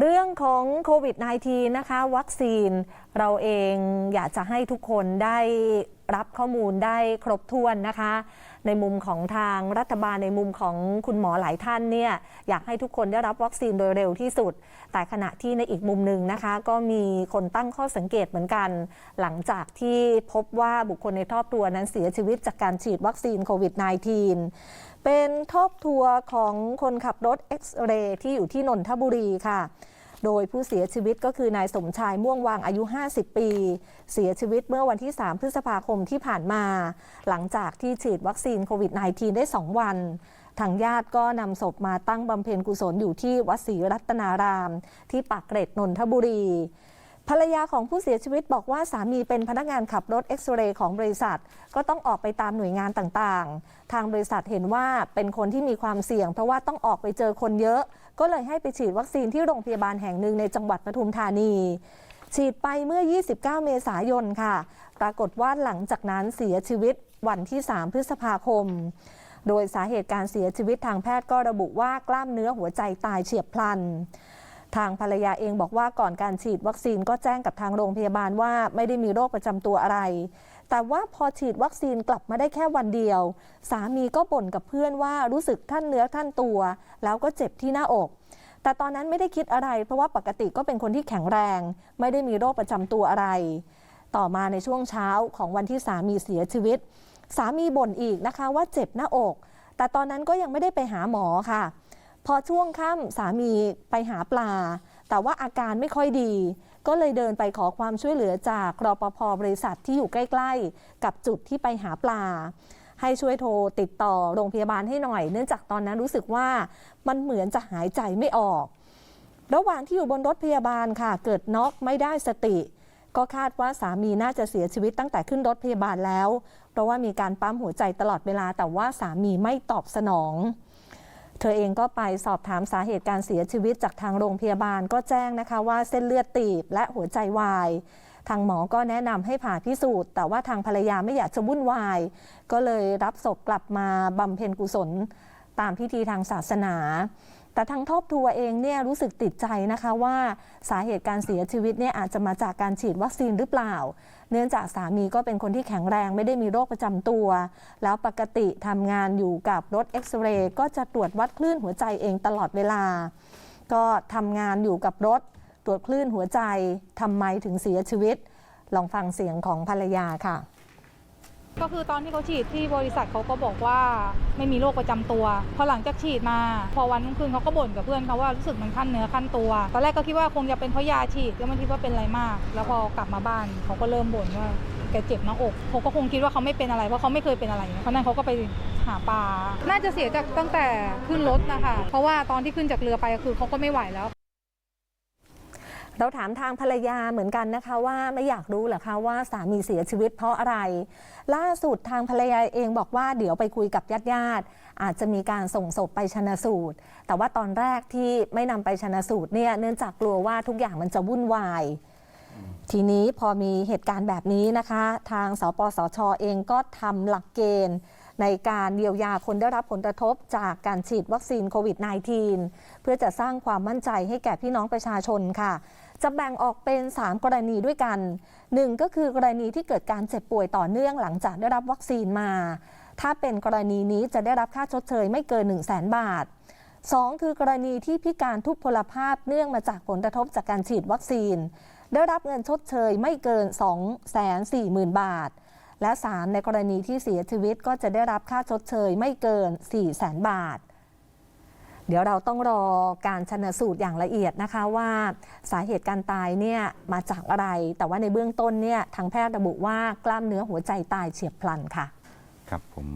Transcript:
เรื่องของโควิด -19 นะคะ วัคซีน เราเองอยากจะให้ทุกคนได้รับข้อมูลได้ครบถ้วนนะคะ ในมุมของทางรัฐบาลในมุมของคุณหมอหลายท่านเนี่ยอยากให้ทุกคนได้รับวัคซีนโดยเร็วที่สุด แต่ขณะที่ในอีกมุมหนึ่งนะคะ ก็มีคนตั้งข้อสังเกตเหมือนกัน หลังจากที่พบว่าบุคคลในครอบครัวนั้นเสียชีวิตจากการฉีดวัคซีนโควิด -19 เป็นทอบทัวร์ของคนขับรถเอ็กซเรย์ที่อยู่ที่นนทบุรีค่ะ โดยผู้เสียชีวิตก็คือนายสมชายม่วงวางอายุ 50 ปี เสียชีวิตเมื่อวันที่ 3 พฤษภาคมที่ผ่านมา หลังจากที่ฉีดวัคซีนโควิด -19 ได้ 2 วันทางญาติก็นำศพมาตั้งบำเพ็ญกุศลอยู่ที่วัดศรีรัตนาราม ที่ปากเกร็ดนนทบุรี ภรรยาของผู้เสียชีวิตบอกว่าสามีเป็นพนักงานขับรถเอ็กซเรย์ของบริษัท ก็ต้องออกไปตามหน่วยงานต่างๆ ทางบริษัทเห็นว่าเป็นคนที่มีความเสี่ยง เพราะว่าต้องออกไปเจอคนเยอะ ก็เลยให้ไปฉีดวัคซีนที่โรงพยาบาลแห่งหนึ่งในจังหวัดปทุมธานี ฉีดไปเมื่อ 29 เมษายนค่ะ ปรากฏว่าหลังจากนั้นเสียชีวิตวันที่ 3 พฤษภาคม โดยสาเหตุการเสียชีวิตทางแพทย์ก็ระบุว่ากล้ามเนื้อหัวใจตายเฉียบพลัน ทางภรรยาเองบอกว่าก่อนการฉีดวัคซีนก็แจ้งกับทางโรงพยาบาลว่าไม่ได้มีโรคประจำตัวอะไร แต่ว่าพอฉีดวัคซีนกลับมาได้แค่วันเดียว สามีก็บ่นกับเพื่อนว่ารู้สึกท่านเนื้อท่านตัว แล้วก็เจ็บที่หน้าอก แต่ตอนนั้นไม่ได้คิดอะไร เพราะว่าปกติก็เป็นคนที่แข็งแรง ไม่ได้มีโรคประจำตัวอะไร ต่อมาในช่วงเช้าของวันที่สามีเสียชีวิต สามีบ่นอีกนะคะว่าเจ็บหน้าอก แต่ตอนนั้นก็ยังไม่ได้ไปหาหมอค่ะ พอช่วงค่ำสามีไปหาปลา แต่ว่าอาการไม่ค่อยดี ก็เลยเดินไปขอความช่วยเหลือจากรปภบริษัทที่อยู่ใกล้ ๆ กับจุดที่ไปหาปลา ให้ช่วยโทรติดต่อโรงพยาบาลให้หน่อย เนื่องจากตอนนั้นรู้สึกว่ามันเหมือนจะหายใจไม่ออก ระหว่างที่อยู่บนรถพยาบาลค่ะ เกิดน็อกไม่ได้สติ ก็คาดว่าสามีน่าจะเสียชีวิตตั้งแต่ขึ้นรถพยาบาลแล้ว เพราะว่ามีการปั๊มหัวใจตลอดเวลาแต่ว่าสามีไม่ตอบสนอง เธอเองก็ไปสอบถามสาเหตุการเสียชีวิตจากทางโรงพยาบาลก็แจ้งนะคะว่าเส้นเลือดตีบและหัวใจวาย ทางหมอก็แนะนำให้ผ่าพิสูจน์ แต่ว่าทางภรรยาไม่อยากจะวุ่นวาย ก็เลยรับศพกลับมาบำเพ็ญกุศลตามพิธีทางศาสนา แต่ทางครอบครัวเองเนี่ยรู้สึกติดใจนะคะว่าสาเหตุการเสียชีวิตเนี่ยอาจจะมาจากการฉีดวัคซีนหรือเปล่า เนื่องจากสามีก็เป็นคนที่แข็งแรงไม่ได้มีโรคประจำตัว แล้วปกติทำงานอยู่กับรถเอ็กซเรย์ก็จะตรวจวัดคลื่นหัวใจเองตลอดเวลา ก็ทำงานอยู่กับรถตรวจคลื่นหัวใจทำไมถึงเสียชีวิต ลองฟังเสียงของภรรยาค่ะ ก็คือตอนที่เขาฉีดที่บริษัทเขาก็บอกว่าไม่มีโรคประจำตัว พอหลังจากฉีดมา พอวันคืนเขาก็บ่นกับเพื่อนเขาว่ารู้สึกมันขั้นเนื้อขั้นตัว ตอนแรกก็คิดว่าคงจะเป็นเพราะยาฉีดก็ไม่คิดว่าเป็นอะไรมาก แล้วพอกลับมาบ้านเขาก็เริ่มบ่นว่าแกเจ็บหน้าอกเขาก็คงคิดว่าเขาไม่เป็นอะไรเพราะเขาไม่เคยเป็นอะไรเพราะนั้นเขาก็ไปหาปลา น่าจะเสียจากตั้งแต่ขึ้นรถนะคะ เพราะว่าตอนที่ขึ้นจากเรือไปคือเขาก็ไม่ไหวแล้ว เราถามทางภรรยาเหมือนกันนะคะว่าไม่อยากรู้เหรอคะว่าสามีเสียชีวิตเพราะอะไร ล่าสุดทางภรรยาเองบอกว่าเดี๋ยวไปคุยกับญาติญาติๆอาจจะมีการส่งศพไปชนะสูตร แต่ว่าตอนแรกที่ไม่นำไปชนะสูตรเนี่ยเนื่องจากกลัวว่าทุกอย่างมันจะวุ่นวายทีนี้พอมีเหตุการณ์แบบนี้นะคะ ทางสปสชเองก็ทำหลักเกณฑ์ ในการเยียวยาคนได้รับผลกระทบจากการฉีดวัคซีนโควิด -19 เพื่อจะสร้างความมั่นใจให้แก่พี่น้องประชาชนค่ะ จะแบ่งออกเป็น 3 กรณีด้วยกัน 1 ก็คือกรณีที่เกิดการเจ็บป่วยต่อเนื่องหลังจากได้รับวัคซีนมา ถ้าเป็นกรณีนี้จะได้รับค่าชดเชยไม่เกิน 1 0 0 0 0แสนบาท 2 คือกรณีที่พิการทุพพลภาพเนื่องมาจากผลกระทบจากการฉีดวัคซีน ได้รับเงินชดเชยไม่เกิน 2 4 0 0 0 0 บาท และ 3 ในกรณีที่เสียชีวิตก็จะได้รับค่าชดเชยไม่เกิน 4 0 0แสนบาท เดี๋ยวเราต้องรอการชนสูตรอย่างละเอียดนะคะว่าสาเหตุการตายเนี่ยมาจากอะไร แต่ว่าในเบื้องต้นเนี่ยทางแพทย์ระบุว่ากล้ามเนื้อหัวใจตายเฉียบพลันค่ะ ครับผม